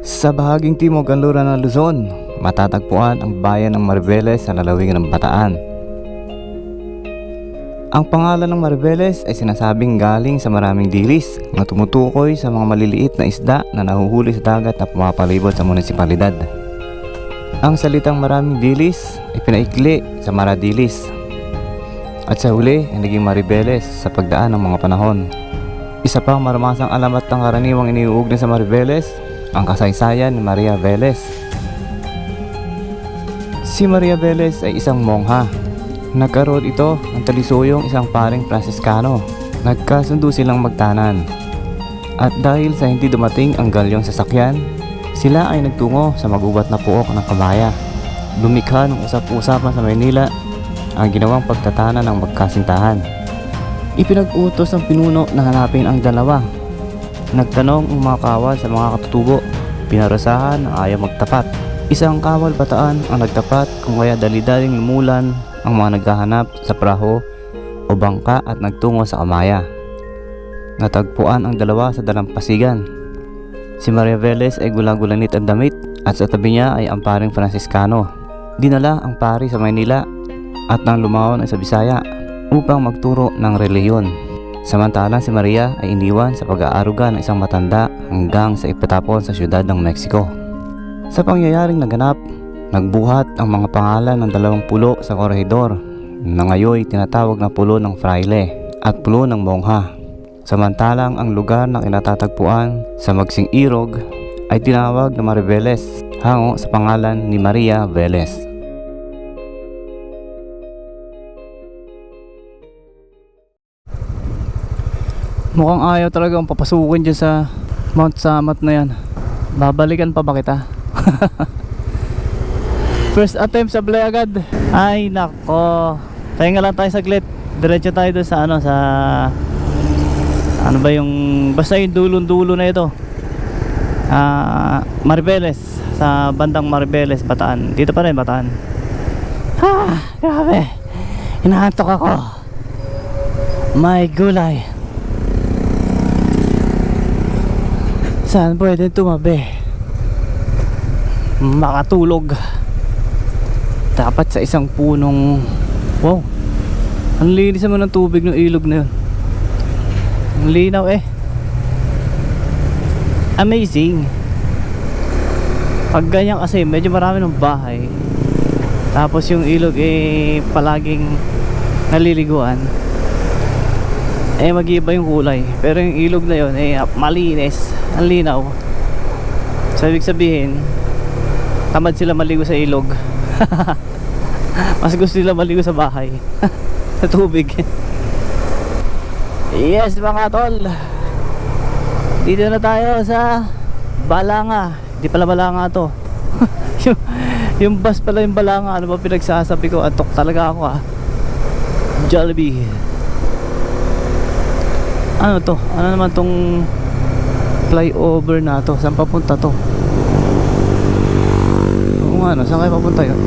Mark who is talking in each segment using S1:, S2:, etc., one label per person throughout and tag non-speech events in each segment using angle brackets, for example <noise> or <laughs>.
S1: Sa bahaging timog kanluran ng Luzon, matatagpuan ang bayan ng Maribeles sa lalawigan ng Bataan. Ang pangalan ng Maribeles ay sinasabing galing sa maraming dilis na tumutukoy sa mga maliliit na isda na nahuhuli sa dagat na pumapalibot sa munisipalidad. Ang salitang maraming dilis ay pinaikli sa maradilis at sa huli ay naging Maribeles sa pagdaan ng mga panahon. Isa pang maramasang alamat ng karaniwang iniuugnay sa Maribeles, ang kasaysayan ni Maria Velez. Si Maria Velez ay isang mongha. Nagkaroon ito ng talisuyoong isang paring Franciscano. Nagkasundo silang magtanan. At dahil sa hindi dumating ang galyong sasakyan, sila ay nagtungo sa magubat na puok ng kamaya. Lumikha ng usap-usapan sa Maynila ang ginawang pagtatana ng magkasintahan. Ipinag-utos ng pinuno na hanapin ang dalawa. Nagtanong ang mga kawal sa mga katutubo. Pinarusahan ang ayaw magtapat. Isang kawal bataan ang nagtapat kung kaya dali-daling lumulan ang mga naghahanap sa praho o bangka at nagtungo sa kamaya. Natagpuan ang dalawa sa dalampasigan. Si Maria Velez ay gula-gulanit ang damit at sa tabi niya ay ang paring Franciscano. Dinala ang pari sa Maynila at nang lumawon ay sa Bisaya upang magturo ng reliyon. Samantalang si Maria ay iniwan sa pag-aaruga ng isang matanda hanggang sa ipatapon sa siyudad ng Mexico. Sa pangyayaring naganap, nagbuhat ang mga pangalan ng dalawang pulo sa korehidor na ngayon tinatawag na pulo ng fraile at pulo ng mongha. Samantalang ang lugar na kinatatagpuan sa Magsing Irog ay tinawag na Maribeles hango sa pangalan ni Maria Velez.
S2: Mukhang ayaw talaga ang papasukin dyan sa Mount Samat na yan. Babalikan pa ba kita? <laughs> First attempt sa play agad. Ay nako. Pahinga lang tayo saglit. Diretso tayo doon sa ano sa ano ba yung basta yung dulong-dulo na ito. Ah, Maribeles sa bandang Maribeles, Bataan. Dito pa rin Bataan. Ha, grabe. Inaantok ako. May gulay. Saan pwede tumabi? Makatulog. Dapat sa isang punong... Wow! Ang linis naman ng tubig ng ilog na yun. Ang linaw eh. Amazing. Pag ganyan kasi, medyo marami ng bahay. Tapos yung ilog eh palaging naliliguan. Eh mag-iiba yung kulay. Pero yung ilog na yun eh malinis. Ang linaw. So ibig sabihin, tamad sila maligo sa ilog. <laughs> Mas gusto nila maligo sa bahay. <laughs> sa tubig. yes mga tol. Dito na tayo sa Balanga. Hindi pala Balanga to. <laughs> yung, yung bus pala yung Balanga. Ano ba pinagsasabi ko? Antok talaga ako ah. Jollibee. Ano to? Ano naman tong flyover na to? Saan papunta to? Oo nga no, saan kayo papunta yun?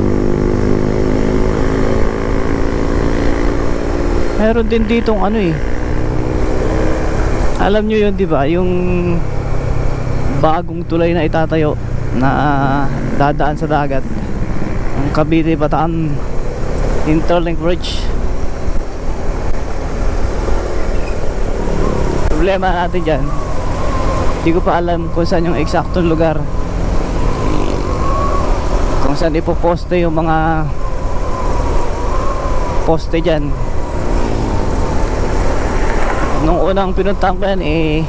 S2: Meron din ditong ano eh Alam nyo yun di ba? Yung bagong tulay na itatayo na dadaan sa dagat ang Cavite Bataan Interlink Bridge problema natin dyan hindi ko pa alam kung saan yung eksaktong lugar. Kung saan ipoposte yung mga poste dyan. Nung unang pinuntahan ko yan eh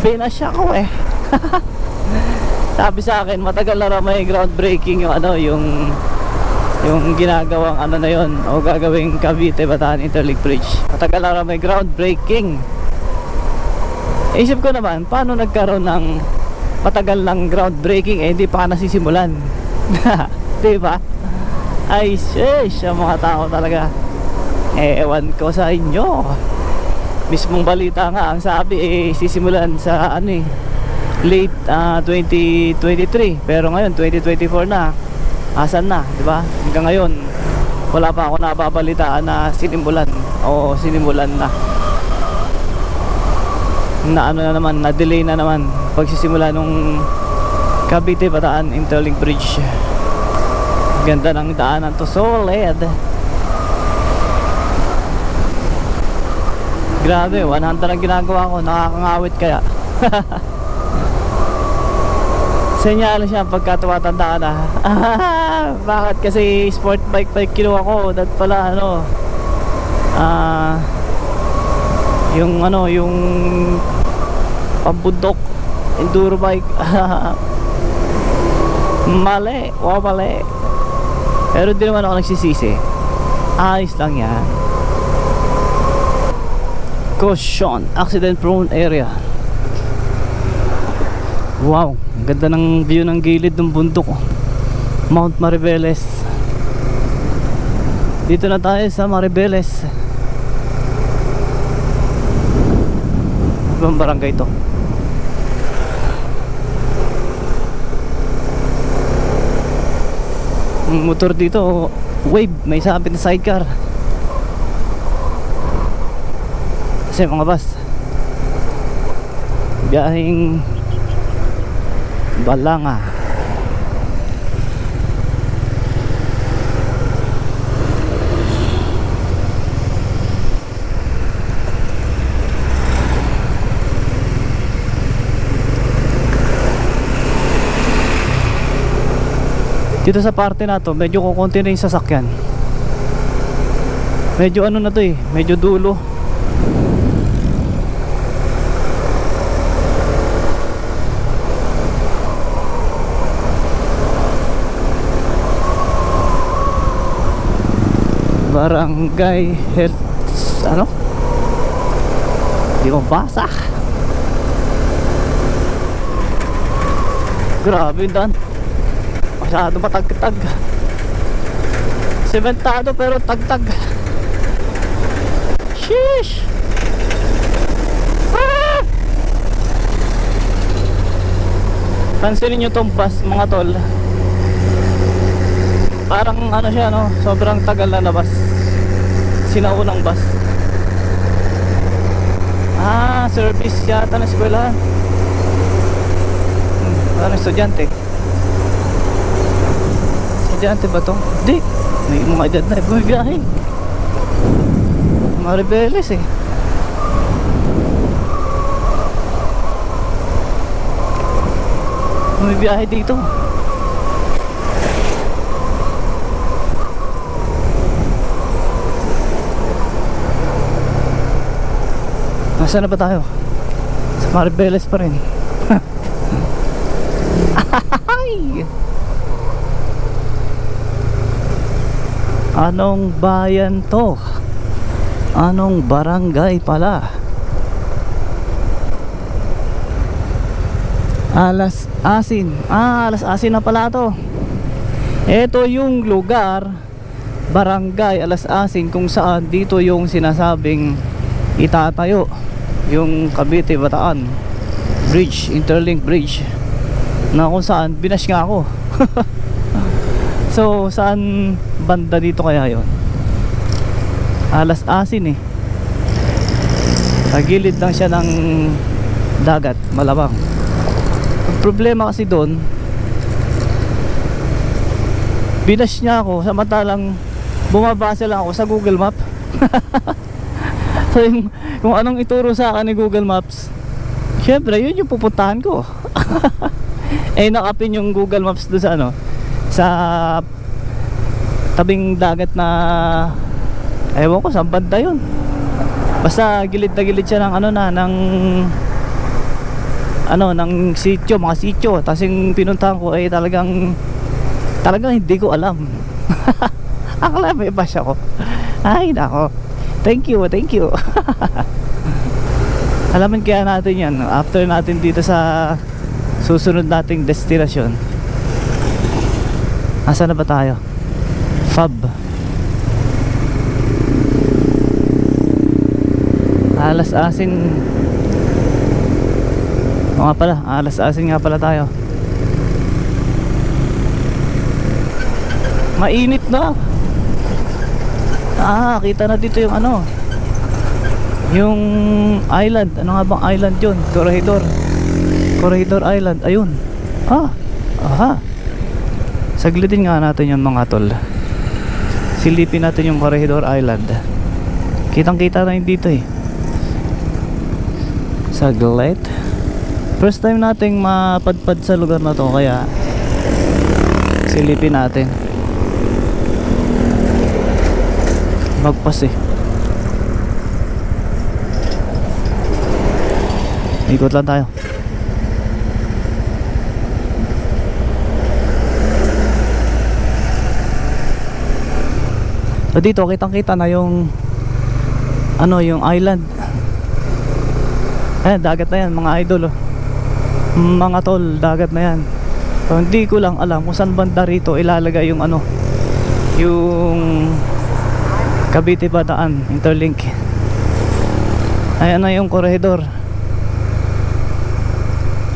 S2: binasya ko eh. <laughs> Sabi sa akin matagal na raw may groundbreaking yung ano yung yung ginagawang ano na yon o gagawing Cavite Bataan Interlink Bridge. Matagal na may groundbreaking Isip ko naman, paano nagkaroon ng matagal ng groundbreaking eh hindi pa nasisimulan. <laughs> 'Di ba? Ay, sheesh, ang mga tao talaga. Eh, ewan ko sa inyo. Mismong balita nga ang sabi eh sisimulan sa ano eh late ah, 2023 pero ngayon 2024 na. Asan na, 'di ba? Hanggang ngayon wala pa ako nababalitaan na sinimulan o sinimulan na na ano na naman, na delay na naman. Pagsisimula nung Cavite Bataan Interlink Bridge. Ganda ng daanan to solid grabe 100 ang ginagawa ko. Nakakangawit kaya. <laughs> Senyales siya pagka tumatanda ka na. <laughs> Bakit? Kasi sport bike bike kinuha ko. That pala ano ah yung ano yung pambundok enduro bike. <laughs> Mali wow mali. Pero di naman ako nagsisisi. Ayos lang yan. Caution accident prone area. Wow ang ganda ng view ng gilid ng bundok. Mount Maribeles. Dito na tayo sa Maribeles ibang barangay to. Ang motor dito wave may sabit na sidecar. Kasi mga bus biyaheng Balanga Dito sa parte na to, medyo kukunti na yung sasakyan. Medyo ano na to eh, medyo dulo. Barangay Health ano? Di mo basa. Grabe dan. Masyado matagtag. Sementado pero tagtag. Sheesh! Ah! Pansinin nyo tong bus mga tol. Parang ano siya no, sobrang tagal na labas. Sinaunang bus. Ah, service yata na eskwela. Hmm, parang estudyante. Estudyante ba to? Hindi. May mga edad na bumibiyahe. Mga rebeles eh. Bumibiyahe dito. Nasaan na ba tayo? Sa Maribeles pa rin. <laughs> Ay! Anong bayan to? Anong barangay pala? Alas Asin. Ah, Alas Asin na pala to. Ito yung lugar, barangay Alas Asin kung saan dito yung sinasabing itatayo yung Cavite Bataan Bridge, Interlink Bridge na kung saan binash nga ako. <laughs> So, saan banda dito kaya yon? Alas asin eh. Sa gilid lang siya ng dagat, malabang. Ang problema kasi doon, binash niya ako, samantalang bumabase lang ako sa Google Map. <laughs> so, yung, kung anong ituro sa akin ni Google Maps, syempre, yun yung pupuntahan ko. <laughs> eh, nakapin yung Google Maps doon sa ano, sa tabing dagat na ewan ko saan banda yun? Basta gilid na gilid siya ng ano na ng ano ng sityo mga sityo tapos yung pinuntahan ko ay talagang talagang hindi ko alam. <laughs> Akala may bash ako. Ay nako. Thank you thank you. <laughs> Alaman kaya natin yan after natin dito sa susunod nating destinasyon. Asa na ba tayo? Fab. Alas asin. O nga pala Alas asin nga pala tayo. Mainit na. Ah kita na dito yung ano. Yung island. Ano nga bang island yun? Corregidor. Corregidor Island. Ayun. Ah Aha. Saglitin nga natin yung mga tol. Silipin natin yung Corregidor Island. Kitang kita na yun dito eh. Saglit. First time nating mapadpad sa lugar na to kaya silipin natin. Magpas eh. Ikot lang tayo. So dito kitang kita na yung ano yung island. Ayan, dagat na yan mga idol oh. Mga tol, dagat na yan. So, hindi ko lang alam kung saan banda rito ilalagay yung ano yung Cavite Bataan Interlink. Ayan na yung corridor.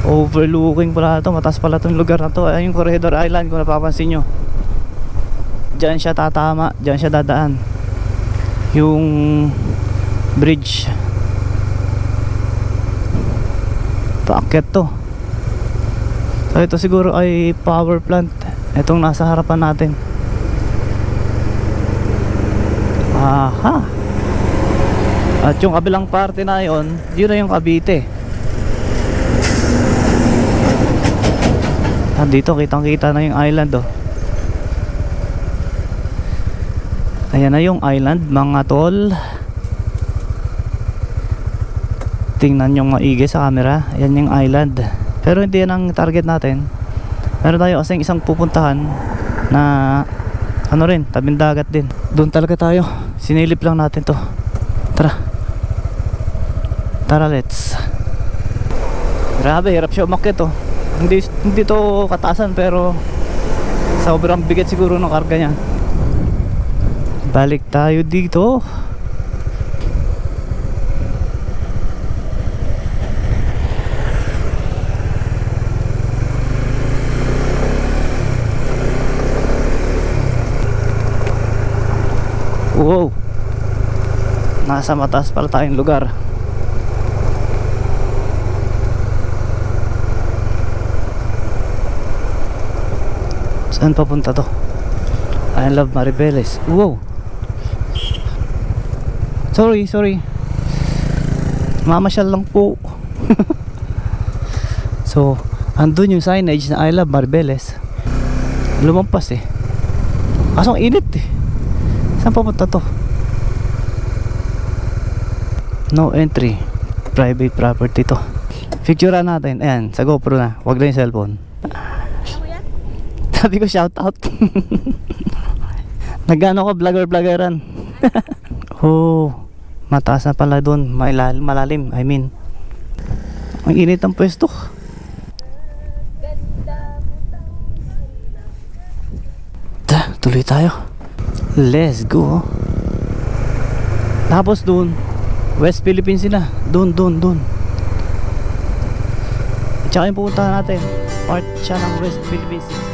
S2: Overlooking pala ito, mataas pala itong lugar na to. Ayan yung corridor island kung napapansin nyo. Diyan siya tatama, diyan siya dadaan. Yung bridge. Paakyat to. So ito siguro ay power plant. Itong nasa harapan natin. Aha. At yung kabilang parte na yon, yun na yung Cavite. Dito kitang kita na yung island oh. Ayan na yung island mga tol. Tingnan yung maigi sa camera. Ayan yung island. Pero hindi yan ang target natin. Meron tayo kasing isang pupuntahan na ano rin, tabing dagat din. Doon talaga tayo. Sinilip lang natin to. Tara. Tara, let's. Grabe, hirap siya umakyat to. Hindi, hindi to katasan pero sobrang bigat siguro ng karga niya. Balik tayo dito. Wow. Nasa mataas pala tayong lugar. Saan papunta to? I love Maribeles. Wow. Sorry, sorry. Mamasyal lang po. <laughs> so, andun yung signage na I love Maribeles. Lumampas eh. Kaso ang init eh. Saan papunta to? No entry. Private property to. Picturean natin. Ayan, sa GoPro na. Huwag lang yung cellphone. Sabi ko shout out. <laughs> Nagano ko vlogger-vloggeran. <laughs> oh, mataas na pala doon. Mailal, malalim, I mean. Ang init ng pwesto. Ta, tuloy tayo. Let's go. Tapos doon, West Philippines sila. Doon, doon, doon. Tsaka yung pupuntahan natin, part siya ng West Philippines.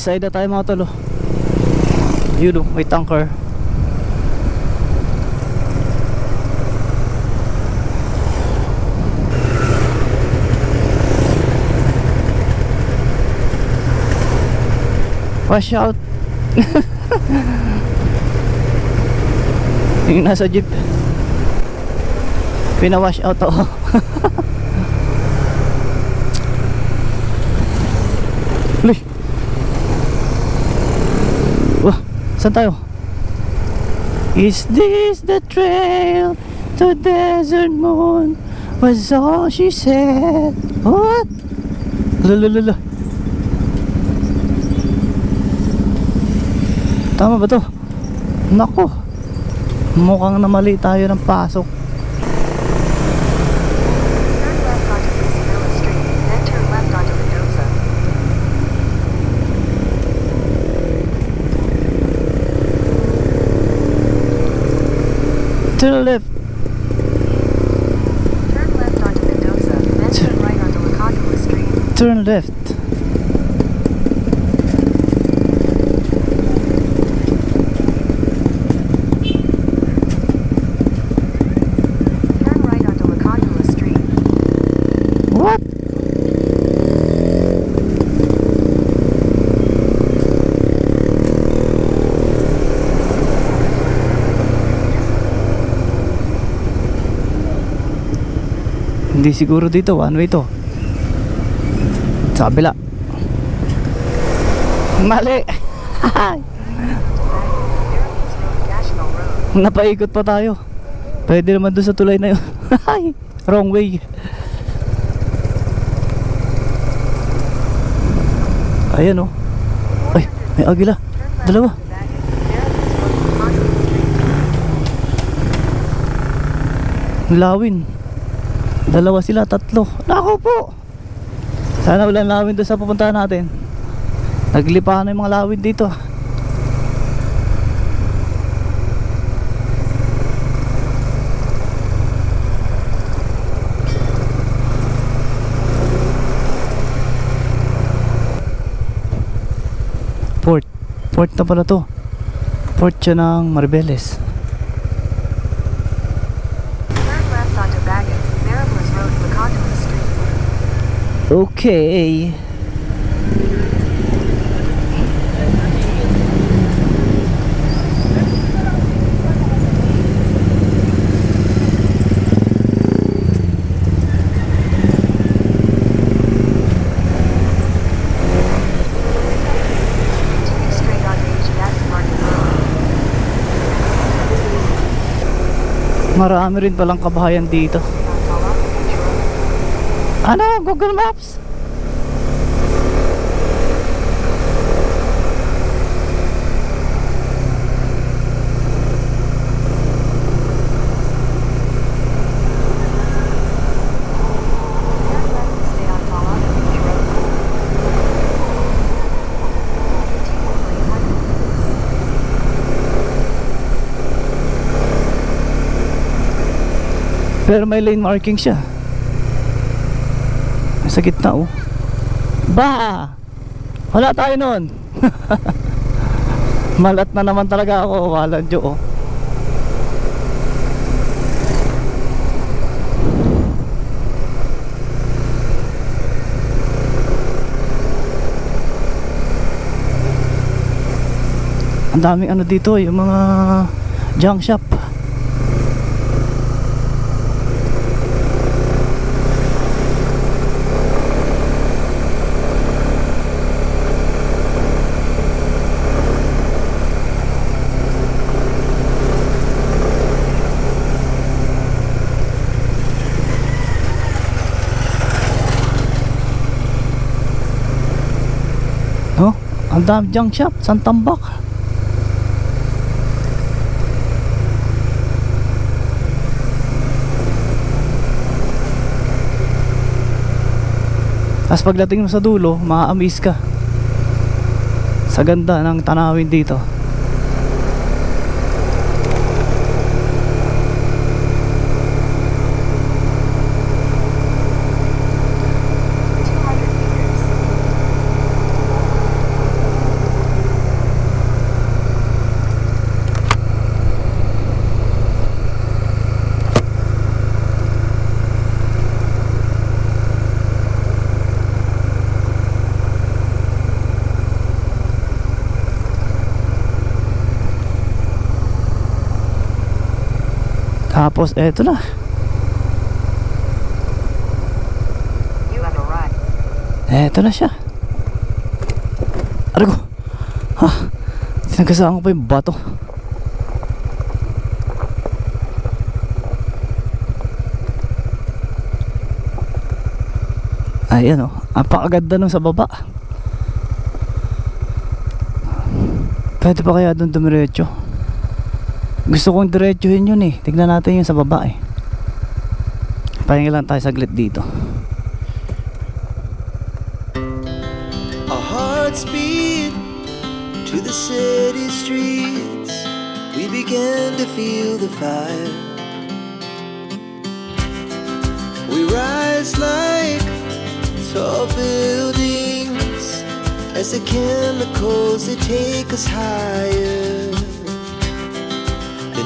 S2: Seaside na tayo mga tolo. Yun o, may tanker. Wash out. <laughs> Yung nasa jeep. Pina-wash out ako. <laughs> saan tayo? Is this the trail to desert moon? Was all she said. What? Lalalala. Tama ba to? Nako. Mukhang namali tayo ng pasok. To the left.
S3: Turn left onto Mendoza, then turn right onto Lacandula Street.
S2: Turn left. Hindi siguro dito, one way to. Sa kabila. Mali. <laughs> Napaikot pa tayo. Pwede naman doon sa tulay na yun. Wrong way. Ayan oh. Ay, may agila. Dalawa. Lawin. Dalawa sila, tatlo. Nako po. Sana walang lawin doon sa pupuntahan natin. Naglipahan na yung mga lawin dito. Port. Port na pala to. Port siya ng Maribeles. Okay. Marami rin palang kabahayan dito.
S3: For 800 meters.
S2: Pero may lane marking siya. Sa gitna oh. Ba! Wala tayo nun. <laughs> Malat na naman talaga ako. Walang Diyo oh. Ang daming ano dito, yung mga junk shop. Oh, ang dami junk shop, San Tambak. Tapos pagdating mo sa dulo, maa-amaze ka. Sa ganda ng tanawin dito. Tapos eto na. Eto na siya. Arago. Ha? Sinagasaan ko pa yung bato. Ayan o. Ang pakaganda nun sa baba. Pwede pa kaya doon dumiretso? Gusto kong diretsuhin yun eh. Tignan natin yung sa baba eh. Pahinga lang tayo saglit dito.
S4: Our hearts beat to the city streets. We began to feel the fire. We rise like tall buildings as the chemicals they take us higher.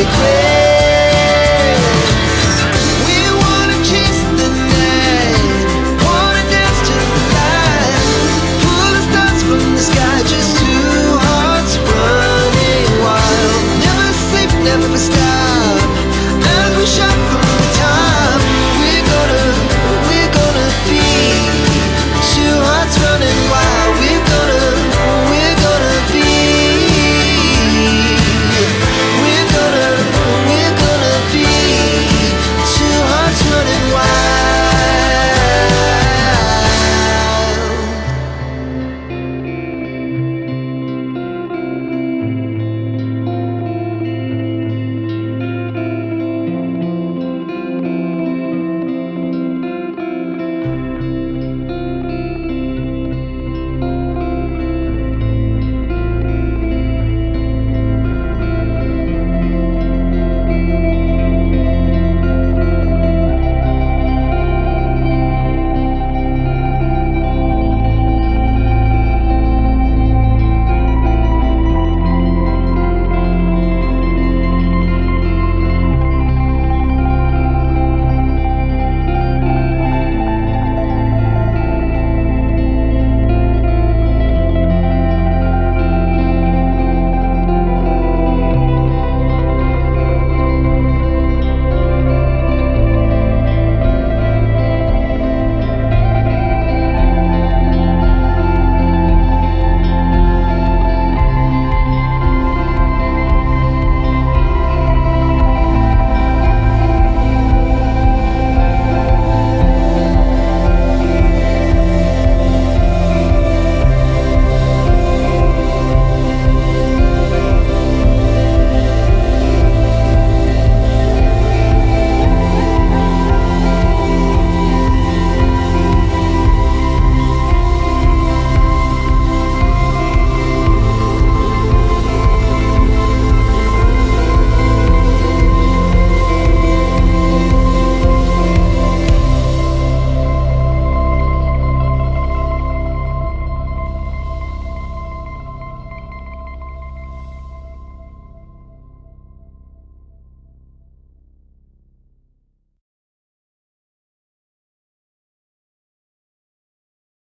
S4: request